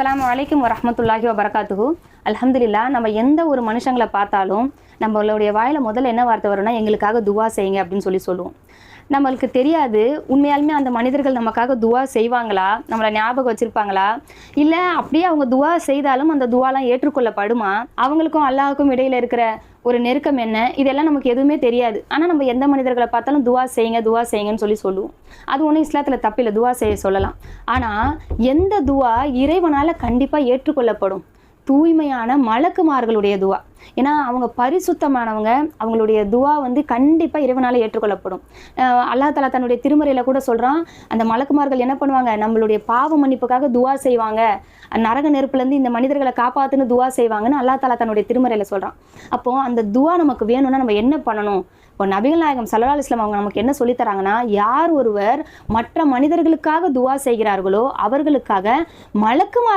அஸ்லாம் வலைக்கம் வரமத்துல்லாஹி வபரகாத்துஹு. அலமதுல்லா நம்ம எந்த ஒரு மனுஷங்களை பார்த்தாலும் நம்மளுடைய வாயில் முதல்ல என்ன வார்த்தை வரும்னா எங்களுக்காக துவா செய்யுங்க அப்படின்னு சொல்லி சொல்லுவோம். நம்மளுக்கு தெரியாது. உண்மையாலுமே அந்த மனிதர்கள் நமக்காக துவா செய்வாங்களா? நம்மளை ஞாபகம் வச்சிருப்பாங்களா? இல்லை அப்படியே அவங்க துவா செய்தாலும் அந்த துவாலாம் ஏற்றுக்கொள்ளப்படுமா? அவங்களுக்கும் அல்லாஹுக்கும் இடையில இருக்கிற ஒரு நெருக்கம் என்ன? இதெல்லாம் நமக்கு எதுவுமே தெரியாது. ஆனால் நம்ம எந்த மனிதர்களை பார்த்தாலும் துவா செய்யுங்க துவா செய்யுங்கன்னு சொல்லி சொல்லுவோம். அது ஒன்றும் இஸ்லாத்தில் தப்பில்லை. துவா செய்ய சொல்லலாம். ஆனால் எந்த துவா இறைவனால் கண்டிப்பாக ஏற்றுக்கொள்ளப்படும். தூய்மையான மலக்குமார்களுடைய துவா. ஏன்னா அவங்க பரிசுத்தமானவங்க அவங்களுடைய துவா வந்து கண்டிப்பாக இறைவனால் ஏற்றுக்கொள்ளப்படும். அல்லா அல்லாஹ் தலா தன்னுடைய திருமறையில் கூட சொல்கிறான் அந்த மலக்குமார்கள் என்ன பண்ணுவாங்க? நம்மளுடைய பாவ மன்னிப்புக்காக துவா செய்வாங்க. நரக நெருப்புலேருந்து இந்த மனிதர்களை காப்பாற்றுன்னு துவா செய்வாங்கன்னு அல்லாஹ் தலா தன்னுடைய திருமறையில் சொல்கிறான் அப்போ அந்த துவா நமக்கு வேணும்னா நம்ம என்ன பண்ணணும்? இப்போ நபிகள் நாயகம் சல்லா இஸ்லாம் அவங்க நமக்கு என்ன சொல்லித் தராங்கன்னா யார் ஒருவர் மற்ற மனிதர்களுக்காக துவா செய்கிறார்களோ அவர்களுக்காக மலக்குமார்கள்